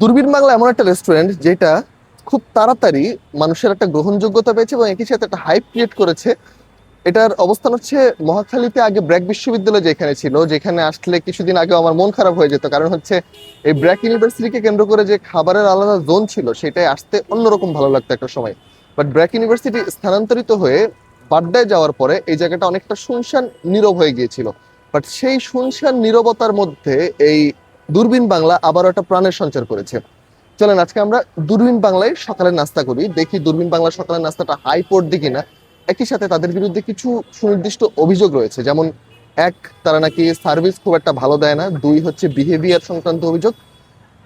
দূরবীন বাংলা এমন একটা রেস্টুরেন্ট যেটা খুব তাড়াতাড়ি মানুষের একটা গ্রহণযোগ্যতা পেয়েছে এবং একই সাথে একটা হাইপ ক্রিয়েট করেছে। এটার অবস্থান হচ্ছে মহাখালীতে আগে ব্র্যাক বিশ্ববিদ্যালয় যেখানে ছিল, যেখানে আসলে কিছুদিন আগে আমার মন খারাপ হয়ে যেত। কারণ হচ্ছে এই ব্র্যাক ইউনিভার্সিটিকে কেন্দ্র করে যে খাবারের আলাদা জোন ছিল, সেটাই আসতে অন্যরকম ভালো লাগতো একটা সময়। বাট ব্র্যাক ইউনিভার্সিটি স্থানান্তরিত হয়ে বাড্ডায় যাওয়ার পরে এই জায়গাটা অনেকটা শুনশান নীরব হয়ে গিয়েছিল। বাট সেই শুনশান নীরবতার মধ্যে এই দূরবীন বাংলা আবারও একটা প্রাণের সঞ্চার করেছে। চলেন, আজকে আমরা দূরবীন বাংলায় সকালের নাস্তা করি। দেখি দূরবীন বাংলার সকালের নাস্তাটা হাই পড়তে কিনা। একই সাথে তাদের বিরুদ্ধে কিছু সুনির্দিষ্ট অভিযোগ রয়েছে। যেমন, এক, তারা নাকি সার্ভিস খুব একটা ভালো দেয় না। দুই, হচ্ছে বিহেভিয়ার সংক্রান্ত অভিযোগ।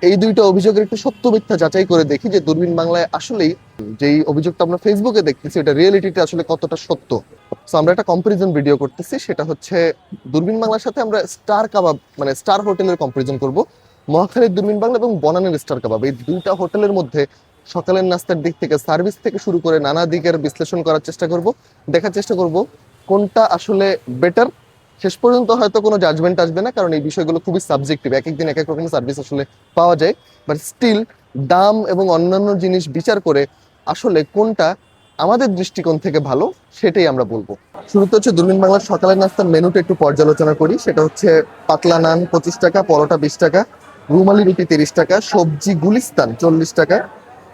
এই দুইটা অভিযোগের একটু সত্য মিথ্যা যাচাই করে দেখি যে দূরবীন বাংলায় আসলেই যেই অভিযোগটা আমরা ফেসবুকে দেখতেছি, এটা রিয়েলিটিতে আসলে কতটা সত্য। সো আমরা একটা কম্পারিজন ভিডিও করতেছি, সেটা হচ্ছে দূরবীন বাংলার সাথে আমরা স্টার কাবাব মানে স্টার হোটেলের কম্পারিজন করব। মহাখালীর দূরবীন বাংলা এবং বনানের স্টার কাবাব এই দুইটা হোটেলের মধ্যে সকালের নাস্তার দিক থেকে সার্ভিস থেকে শুরু করে নানা দিকের বিশ্লেষণ করার চেষ্টা করব, দেখার চেষ্টা করব কোনটা আসলে বেটার শেষ পর্যন্ত হয়তো কোনো জাজমেন্ট আসবে না, কারণ এই বিষয়গুলো খুবই সাবজেক্টিভ এক একদিন এক এক রকমের সার্ভিস আসলে পাওয়া যায়। বাট স্টিল দাম এবং অন্যান্য জিনিস বিচার করে আসলে কোনটা আমাদের দৃষ্টিকোণ থেকে ভালো, সেটাই আমরা বলব। শুরুতে হচ্ছে দূরবীন বাংলার সকালের নাস্তার মেনুটা একটু পর্যালোচনা করি। সেটা হচ্ছে পাতলা নান পঁচিশ টাকা, পরোটা বিশ টাকা, রুমালি রুটি তিরিশ টাকা, সবজি গুলিস্তান চল্লিশ টাকা।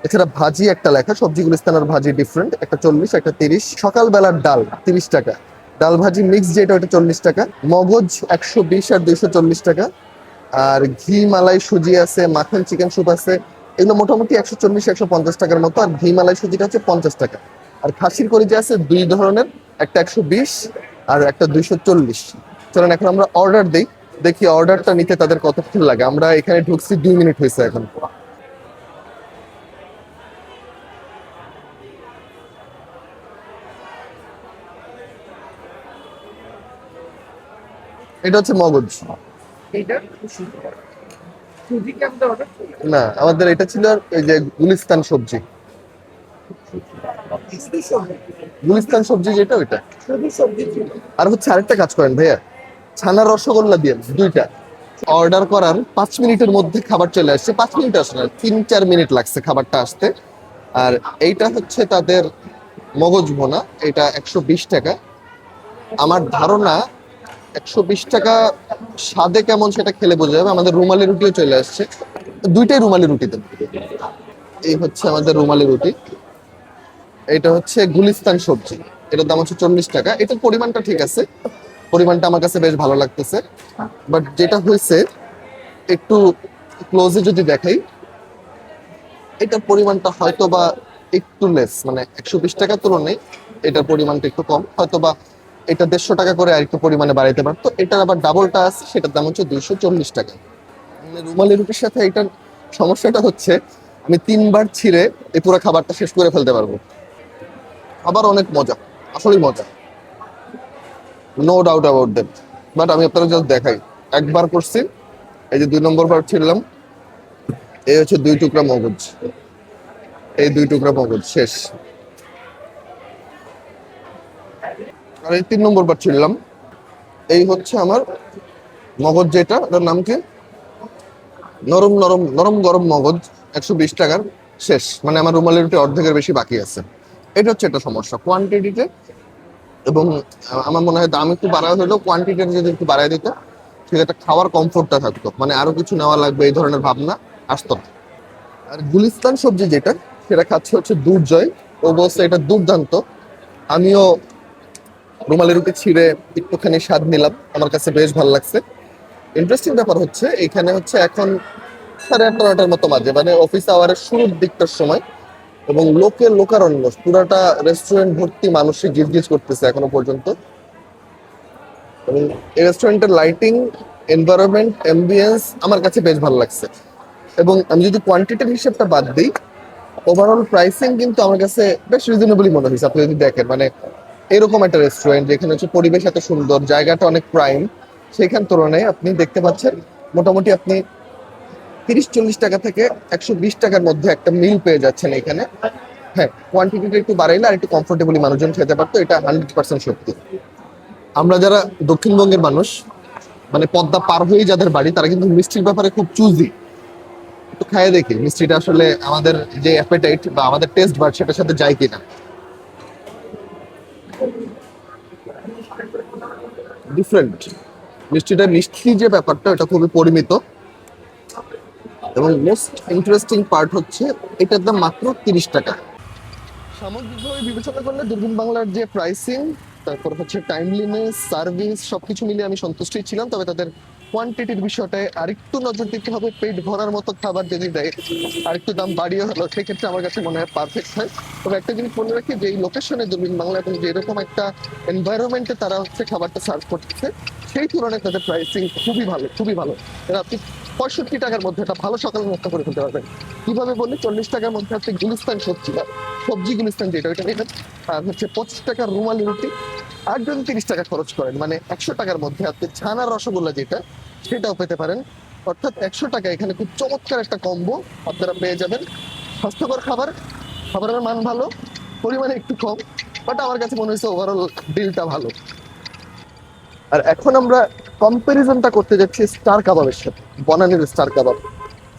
এছাড়া ভাজি একটা লেখা, সবজি গুলিস্তান আর ভাজি ডিফারেন্ট একটা চল্লিশ, একটা তিরিশ। সকালবেলার ডাল তিরিশ টাকা। ডাল ভাজি মিক্স যেটা ওটা চল্লিশ টাকা। মগজ একশো বিশ আর দুইশো চল্লিশ টাকা। আর ঘি, মালাই, সুজি আছে, মাখন চিকেন স্যুপ আছে। এগুলো মোটামুটি একশো চল্লিশ, একশো পঞ্চাশ টাকার মতো। আর ঘি, মালাই, সুজিটা হচ্ছে পঞ্চাশ টাকা। আর খাসির কলিজা আছে দুই ধরনের একটা একশো বিশ আর একটা দুইশো চল্লিশ। চলেন এখন আমরা অর্ডার দিই দেখি অর্ডারটা নিতে তাদের কতক্ষণ লাগে। আমরা এখানে ঢুকছি দুই মিনিট হয়েছে এখন। এটা হচ্ছে মগজ। না আমাদের এটা ছিল এই যে গুলিস্তান সবজি। গুলিস্তান সবজি যেটা, ওইটা। আর হচ্ছে আরেকটা কাজ করেন ভাইয়া, ছানার রসগোল্লা দিয়ে দুইটা। অর্ডার করার পাঁচ মিনিটের মধ্যে খাবার চলে আসছে। পাঁচ মিনিট আসে না, তিন, চার মিনিট লাগছে খাবারটা আসতে। আর এইটা হচ্ছে তাদের মগজ ভোনা, এটা একশো বিশ টাকা। আমার ধারণা একশো বিশ টাকা স্বাদে কেমন সেটা খেলে বোঝা যাবে। আমাদের রুমালি রুটিও চলে আসছে। দুইটাই রুমালি রুটি দেন এই হচ্ছে আমাদের রুমালি রুটি। এটা হচ্ছে গুলিস্তান সবজি। এটার দাম হচ্ছে চল্লিশ টাকা। এটার পরিমাণটা ঠিক আছে। পরিমাণটা আমার কাছে বেশ ভালো লাগতেছে। বাট যেটা হয়েছে, একটু ক্লোজে যদি দেখাই, এটার পরিমাণটা হয়তো বা একটু লেস মানে একশো বিশ টাকার তুলনায় এটার পরিমাণটা একটু কম। হয়তো বা এটা দেড়শো টাকা করে আরেকটু পরিমাণে বাড়াইতে পারতো। এটার আবার ডাবলটা আছে, সেটার দাম হচ্ছে দুইশো চল্লিশ টাকা। মানে রুমালি রুটির সাথে এটার সমস্যাটা হচ্ছে, আমি তিনবার ছিঁড়ে এই পুরো খাবারটা শেষ করে ফেলতে পারব। আবার অনেক মজা, আসলেই মজা। No doubt about that but আমি আপনাদের জাস্ট দেখাই। একবার করছি, এই যে দুই নম্বর বার ছিলাম এই হচ্ছে দুই টুকরা মগজ। এই দুই টুকরা মগজ, শেষ। আর এই তিন নম্বর বার ছিলাম এই হচ্ছে আমার মগজ যেটা, এটার নাম কি? নরম নরম নরম গরম মগজ, একশো বিশ টাকার, শেষ। মানে আমার রুমালের রুটি অর্ধেকের বেশি বাকি আছে। এটা হচ্ছে একটা সমস্যা কোয়ান্টিটিতে এবং আমার মনে হয় দাম একটু বাড়া হলেও কোয়ান্টিটি যদি একটু বাড়ায় দিত, সেটা খাওয়ার কমফোর্টটা থাকতো। মানে আরও কিছু নেওয়া লাগবে, এই ধরনের ভাবনা আসতো না। আর গুলিস্তান সবজি যেটা, সেটা খাচ্ছে হচ্ছে দুর্জয় ও বলছে এটা দুর্দান্ত। আমিও রুমালি রুটি ছিঁড়ে একটুখানি স্বাদ নিলাম। আমার কাছে বেশ ভালো লাগছে। ইন্টারেস্টিং ব্যাপার হচ্ছে, এখানে হচ্ছে এখন সাড়ে আটটা নটার মতো মাঝে মানে অফিস আওয়ারের শুরুর দিকটার সময় এবং লোকে লোকারণ্য, পুরাটা রেস্টুরেন্ট ভর্তি মানুষে গিজ গিজ করতেছে এখনও পর্যন্ত। এবং এই রেস্টুরেন্টের লাইটিং এনভায়রনমেন্ট এমবিয়েন্স আমার কাছে বেশ ভালো লাগছে। এবং আমি যদি কোয়ান্টিটির হিসেবটা বাদ দিই ওভারঅল প্রাইসিং কিন্তু আমার কাছে বেশ রিজনেবলই মনে হয়েছে, আপনি যদি দেখেন মানে এরকম একটা রেস্টুরেন্ট যেখানে হচ্ছে পরিবেশ এত সুন্দর, জায়গাটা অনেক প্রাইম সেইখান তুলনায় আপনি দেখতে পাচ্ছেন মোটামুটি আপনি তিরিশ চল্লিশ টাকা থেকে একশো বিশ টাকার মধ্যে একটা মিল পেয়ে যাচ্ছেন এখানে। হ্যাঁ কোয়ান্টিটিটা একটু বাড়াইলে আর একটু কমফোর্টেবলি মানুষজন খেতে পারতো, এটা হান্ড্রেড পার্সেন্ট সত্যি। আমরা যারা দক্ষিণবঙ্গের মানুষ মানে পদ্মা পার হয়েই যাদের বাড়ি, তারা কিন্তু মিষ্টির ব্যাপারে খুব চুজি একটু খাইয়ে দেখি, মিষ্টিটা আসলে আমাদের যে অ্যাপেটাইট বা আমাদের টেস্ট বার সেটার সাথে যায় কিনা। ডিফারেন্ট মিষ্টিটা মিষ্টি যে ব্যাপারটা এটা খুবই পরিমিত। এবং মোস্ট ইন্টারেস্টিং পার্ট হচ্ছে এটার দাম মাত্র তিরিশ টাকা। সামগ্রিকভাবে বিবেচনা করলে দূরবীন বাংলার যে প্রাইসিং তারপর হচ্ছে টাইমলিনেস সার্ভিস সবকিছু মিলিয়ে আমি সন্তুষ্টই ছিলাম, তবে তাদের কোয়ান্টিটির বিষয়টায় আরেকটু নজর দিতে হবে, পেট ভরার মতো খাবার যদি দেয়, আরেকটু দাম বাড়িয়ে হলো, সেক্ষেত্রে আমার কাছে মনে হয় পারফেক্ট হয়। তবে একটা জিনিস মনে রাখি যে এই লোকেশনে দূরবীন বাংলা এবং যেরকম একটা এনভায়রনমেন্টে তারা হচ্ছে খাবারটা সার্ভ করছে, সেই তুলনায় তাদের প্রাইসিং খুবই ভালো খুবই ভালো। আপনি পঁয়ষট্টি টাকার মধ্যে একটা ভালো সকাল নাস্তা করে ফেলতে পারবেন। কীভাবে বললে চল্লিশ টাকার মধ্যে আপনি গুলিস্তান সবজি সবজি গুলিস্তান যেটা, ওইটা নেবেন আর হচ্ছে পঁচিশ টাকার রুমালি রুটি আর যদি তিরিশ টাকা খরচ করেন। মানে একশো টাকার মধ্যে আপনি ছানা রসগোল্লা যেটা, সেটাও পেতে পারেন। অর্থাৎ একশো টাকা, এখানে খুব চমৎকার একটা কম্বো আপনারা পেয়ে যাবেন। স্বাস্থ্যকর খাবার, খাবারের মান ভালো, পরিমাণে একটু কম বাট আমার কাছে মনে হয়েছে ওভারঅল ডিলটা ভালো। আর এখন আমরা কম্পারিজনটা করতে যাচ্ছি স্টার কাবাবের সাথে বনানীর স্টার কাবাব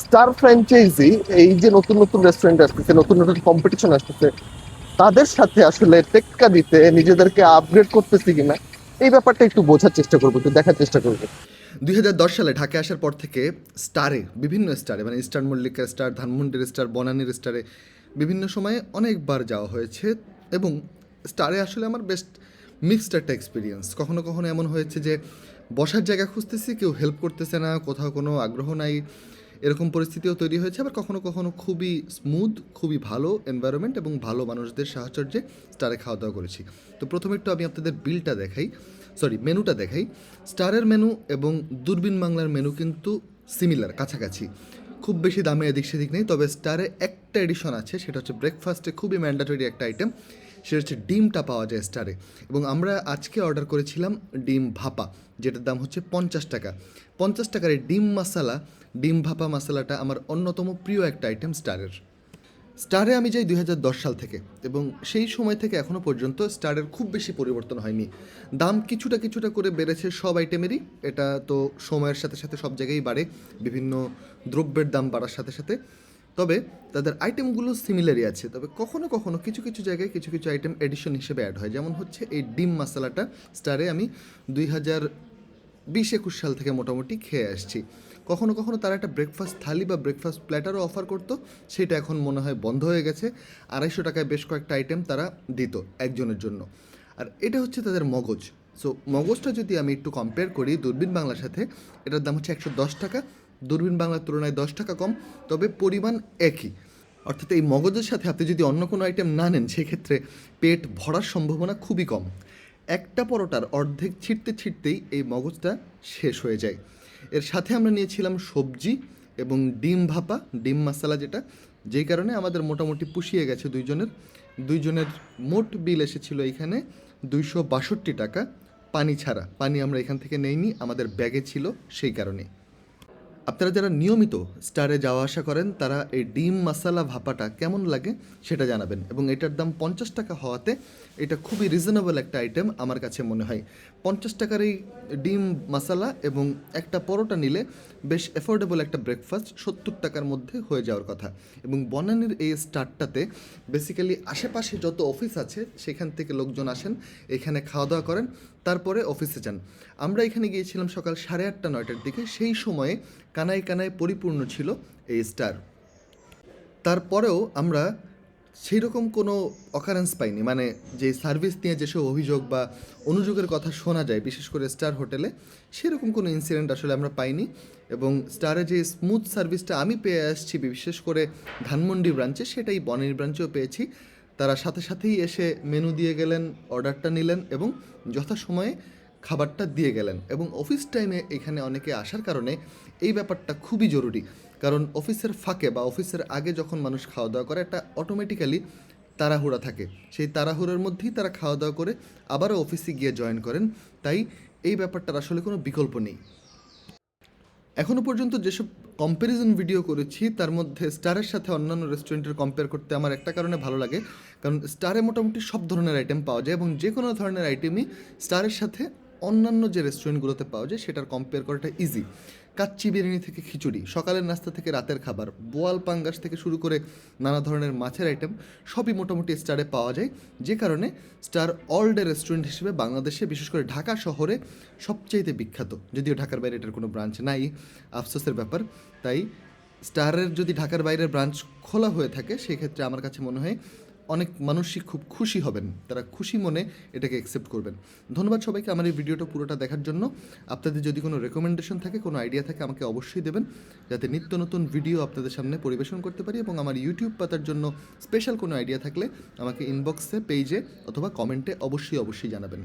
স্টার ফ্র্যাঞ্চাইজি এই যে নতুন নতুন রেস্টুরেন্ট আসতেছে, নতুন নতুন কম্পিটিশন আসতেছে, তাদের সাথে আসলে টেক্কা দিতে নিজেদেরকে আপগ্রেড করতেছি কিনা, এই ব্যাপারটা একটু বোঝার চেষ্টা করব, একটু দেখার চেষ্টা করব। দুই সালে ঢাকায় আসার পর থেকে স্টারে বিভিন্ন স্টারে মানে ইস্টার মল্লিকা স্টার ধানমন্ডির স্টার বনানীর স্টারে বিভিন্ন সময়ে অনেকবার যাওয়া হয়েছে এবং স্টারে আসলে আমার বেস্ট মিক্সড একটা এক্সপিরিয়েন্স কখনো কখনো এমন হয়েছে যে বসার জায়গা খুঁজতেছি, কেউ হেল্প করতেছে না, কোথাও কোনো আগ্রহ নাই, এরকম পরিস্থিতিও তৈরি হয়েছে। আবার কখনো কখনো খুবই স্মুথ খুবই ভালো এনভায়রনমেন্ট এবং ভালো মানুষদের সাহচর্যে স্টারে খাওয়া দাওয়া করেছি। তো প্রথমে একটু আমি আপনাদের বিলটা দেখাই। সরি মেনুটা দেখাই। স্টারের মেনু এবং দূরবীন বাংলার মেনু কিন্তু সিমিলার কাছাকাছি। খুব বেশি দামে এদিক সেদিক নেই, তবে স্টারে একটা এডিশন আছে, সেটা হচ্ছে ব্রেকফাস্টে খুবই ম্যান্ডাটরি একটা আইটেম সেটা হচ্ছে ডিমটা পাওয়া যায় স্টারে। এবং আমরা আজকে অর্ডার করেছিলাম ডিম ভাপা, যেটার দাম হচ্ছে পঞ্চাশ টাকা। পঞ্চাশ টাকার এই ডিম মশালা, ডিম ভাপা মশলাটা আমার অন্যতম প্রিয় একটা আইটেম স্টারের। স্টারে আমি যাই দুই হাজার দশ সাল থেকে, এবং সেই সময় থেকে এখনও পর্যন্ত স্টারের খুব বেশি পরিবর্তন হয়নি। দাম কিছুটা কিছুটা করে বেড়েছে সব আইটেমেরই এটা তো সময়ের সাথে সাথে সব জায়গায় বাড়ে, বিভিন্ন দ্রব্যের দাম বাড়ার সাথে সাথে। তবে তাদের আইটেমগুলো সিমিলারই আছে। তবে কখনো কখনো কিছু কিছু জায়গায় কিছু কিছু আইটেম এডিশন হিসেবে অ্যাড হয়। যেমন হচ্ছে এই ডিম মশলাটা স্টারে আমি দুই হাজার বিশ একুশ সাল থেকে মোটামুটি খেয়ে আসছি। কখনো কখনো তারা একটা ব্রেকফাস্ট থালি বা ব্রেকফাস্ট প্ল্যাটারও অফার করতো। সেটা এখন মনে হয় বন্ধ হয়ে গেছে। আড়াইশো টাকায় বেশ কয়েকটা আইটেম তারা দিত একজনের জন্য। আর এটা হচ্ছে তাদের মগজ। সো মগজটা যদি আমি একটু কম্পেয়ার করি, দূরবীন বাংলার সাথে, এটার দাম হচ্ছে একশো দশ টাকা। দূরবীন বাংলার তুলনায় দশ টাকা কম, তবে পরিমাণ একই। অর্থাৎ এই মগজের সাথে আপনি যদি অন্য কোনো আইটেম না নেন, সেক্ষেত্রে পেট ভরার সম্ভাবনা খুবই কম। একটা পরোটার অর্ধেক ছিটতে ছিটতেই এই মগজটা শেষ হয়ে যায়। এর সাথে আমরা নিয়েছিলাম সবজি এবং ডিম ভাপা, ডিম মশলা যেটা যেই কারণে আমাদের মোটামুটি পুষিয়ে গেছে দুইজনের। দুইজনের মোট বিল এসেছিল এইখানে দুইশো বাষট্টি টাকা। পানি ছাড়া, পানি আমরা এখান থেকে নেইনি, আমাদের ব্যাগে ছিল সেই কারণে। আপনারা যারা নিয়মিত স্টারে যাওয়া আসা করেন, তারা এই ডিম মশালা ভাপাটা কেমন লাগে সেটা জানাবেন। এবং এটার দাম পঞ্চাশ টাকা হওয়াতে এটা খুবই রিজনেবল একটা আইটেম আমার কাছে মনে হয়। পঞ্চাশ টাকার এই ডিম মশালা এবং একটা পরোটা নিলে বেশ অ্যাফোর্ডেবল একটা ব্রেকফাস্ট সত্তর টাকার মধ্যে হয়ে যাওয়ার কথা। এবং বনানীর এই স্টারটাতে বেসিক্যালি আশেপাশে যত অফিস আছে, সেখান থেকে লোকজন আসেন, এখানে খাওয়া দাওয়া করেন। তারপরে অফিসে যান। আমরা এখানে গিয়েছিলাম সকাল সাড়ে আটটা, নয়টার দিকে। সেই সময়ে কানায় কানায় পরিপূর্ণ ছিল এই স্টার। তারপরেও আমরা সেই রকম কোনো অকারেন্স পাইনি। মানে যে সার্ভিস নিয়ে যেসব অভিযোগ বা অনুযোগের কথা শোনা যায়, বিশেষ করে স্টার হোটেলে, সেরকম কোনো ইনসিডেন্ট আসলে আমরা পাইনি এবং স্টারে যে স্মুথ সার্ভিসটা আমি পেয়ে আসছি, বিশেষ করে ধানমন্ডি ব্রাঞ্চে সেটাই বনের ব্রাঞ্চেও পেয়েছি। তারা সাথে সাথেই এসে মেনু দিয়ে গেলেন অর্ডারটা নিলেন এবং যথাসময়ে খাবারটা দিয়ে গেলেন এবং অফিস টাইমে এখানে অনেকে আসার কারণে এই ব্যাপারটা খুবই জরুরি। কারণ অফিসের ফাঁকে বা অফিসের আগে যখন মানুষ খাওয়া দাওয়া করে, একটা অটোমেটিক্যালি তাড়াহুড়া থাকে। সেই তাড়াহুড়োর মধ্যেই তারা খাওয়া দাওয়া করে আবারও অফিসে গিয়ে জয়েন করেন। তাই এই ব্যাপারটার আসলে কোনো বিকল্প নেই। এখনও পর্যন্ত যেসব কম্প্যারিজন ভিডিও করেছি, তার মধ্যে স্টারের সাথে অন্যান্য রেস্টুরেন্টের কম্পেয়ার করতে আমার একটা কারণে ভালো লাগে। কারণ স্টারে মোটামুটি সব ধরনের আইটেম পাওয়া যায় এবং যে কোনো ধরনের আইটেমই স্টারের সাথে অন্যান্য যে রেস্টুরেন্টগুলোতে পাওয়া যায়, সেটার কম্পেয়ার করাটা ইজি কাচ্চি বিরিয়ানি থেকে খিচুড়ি, সকালের নাস্তা থেকে রাতের খাবার, বোয়াল পাঙ্গাস থেকে শুরু করে নানা ধরনের মাছের আইটেম সবই মোটামুটি স্টারে পাওয়া যায়। যে কারণে স্টার অল ডে রেস্টুরেন্ট হিসেবে বাংলাদেশে, বিশেষ করে ঢাকা শহরে সবচাইতে বিখ্যাত। যদিও ঢাকার বাইরে এটার কোনো ব্রাঞ্চ নাই, আফসোসের ব্যাপার। তাই স্টারের যদি ঢাকার বাইরের ব্রাঞ্চ খোলা হয়ে থাকে, সেক্ষেত্রে আমার কাছে মনে হয় অনেক মানুষই খুব খুশি হবেন, তারা খুশি মনে এটাকে অ্যাকসেপ্ট করবেন। ধন্যবাদ সবাইকে, আমার এই ভিডিওটা পুরোটা দেখার জন্য। আপনাদের যদি কোনো রেকমেন্ডেশন থাকে, কোনো আইডিয়া থাকে, আমাকে অবশ্যই দেবেন, যাতে নিত্য নতুন ভিডিও আপনাদের সামনে পরিবেশন করতে পারি এবং আমার ইউটিউব পাতার জন্য স্পেশাল কোনো আইডিয়া থাকলে আমাকে ইনবক্সে পেজে অথবা কমেন্টে অবশ্যই অবশ্যই জানাবেন।